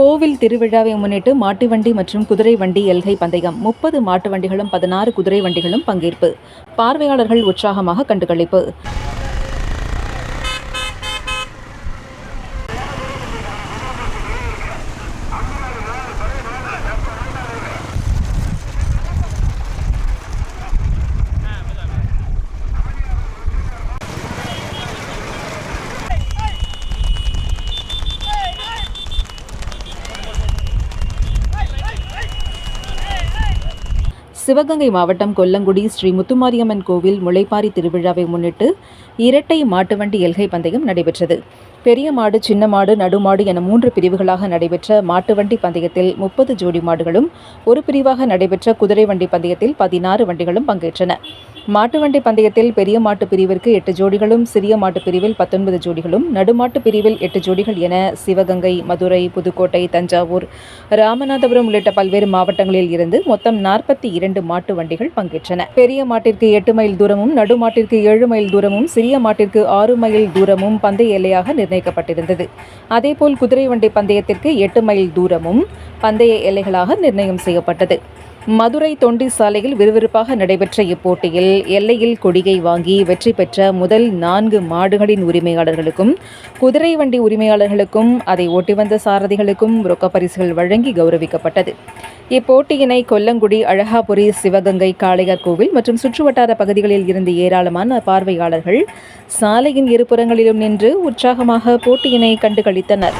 கோவில் திருவிழாவை முன்னிட்டு மாட்டு வண்டி மற்றும் குதிரை வண்டி எல்கை பந்தயம். முப்பது மாட்டு வண்டிகளும் பதினாறு குதிரை வண்டிகளும் பங்கேற்பு. பார்வையாளர்கள் உற்சாகமாக கண்டுகளிப்பு. சிவகங்கை மாவட்டம் கொல்லங்குடி ஸ்ரீ முத்துமாரியம்மன் கோவில் முளைப்பாரி திருவிழாவை முன்னிட்டு இரட்டை மாட்டுவண்டி எல்கை பந்தயம் நடைபெற்றது. பெரிய மாடு சின்ன மாடு நடுமாடு என மூன்று பிரிவுகளாக நடைபெற்ற மாட்டு வண்டி பந்தயத்தில் முப்பது ஜோடி மாடுகளும் ஒரு பிரிவாக நடைபெற்ற குதிரை வண்டி பந்தயத்தில் பதினாறு வண்டிகளும் பங்கேற்றன. மாட்டு வண்டி பந்தயத்தில் பெரிய மாட்டு பிரிவிற்கு எட்டு ஜோடிகளும் சிறிய மாட்டு பிரிவில் பத்தொன்பது ஜோடிகளும் நடுமாட்டு பிரிவில் எட்டு ஜோடிகள் என சிவகங்கை மதுரை புதுக்கோட்டை தஞ்சாவூர் ராமநாதபுரம் உள்ளிட்ட பல்வேறு மாவட்டங்களில் இருந்து மொத்தம் நாற்பத்தி இரண்டு மாட்டு வண்டிகள் பங்கேற்றன. பெரிய மாட்டிற்கு எட்டு மைல் தூரமும் நடுமாட்டிற்கு ஏழு மைல் தூரமும் சிறிய மாட்டிற்கு ஆறு மைல் தூரமும் பந்தய எல்லையாக நிர்ணயிக்கப்பட்டிருந்தது. அதேபோல் குதிரை வண்டி பந்தயத்திற்கு எட்டு மைல் தூரமும் பந்தய எல்லைகளாக நிர்ணயம் செய்யப்பட்டது. மதுரை தொண்டி சாலையில் விறுவிறுப்பாக நடைபெற்ற இப்போட்டியில் எல்லையில் கொடிகை வாங்கி வெற்றி பெற்ற முதல் நான்கு மாடுகளின் உரிமையாளர்களுக்கும் குதிரை வண்டி உரிமையாளர்களுக்கும் அதை ஓட்டி வந்த சாரதிகளுக்கும் ரொக்க பரிசுகள் வழங்கி கௌரவிக்கப்பட்டது. இப்போட்டியினை கொல்லங்குடி அழகாபுரி சிவகங்கை காளையார் கோவில் மற்றும் சுற்றுவட்டார பகுதிகளில் இருந்து ஏராளமான பார்வையாளர்கள் சாலையின் இருபுறங்களிலும் நின்று உற்சாகமாக போட்டியினை கண்டுகளித்தனர்.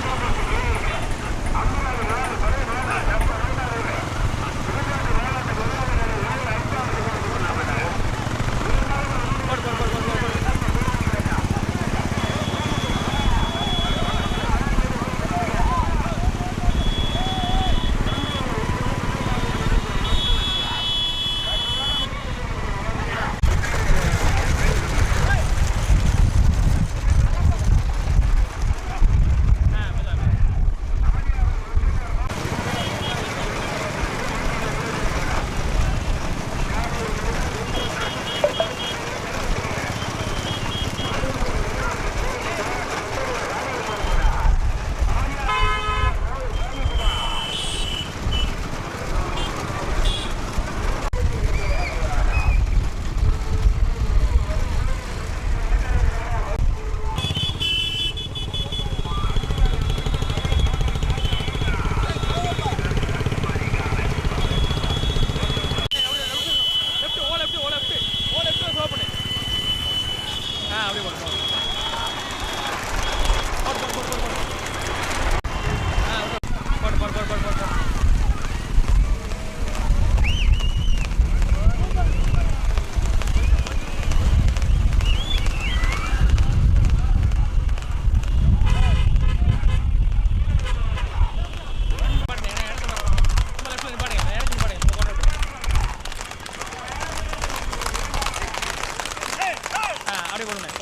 अरे बोलो मैं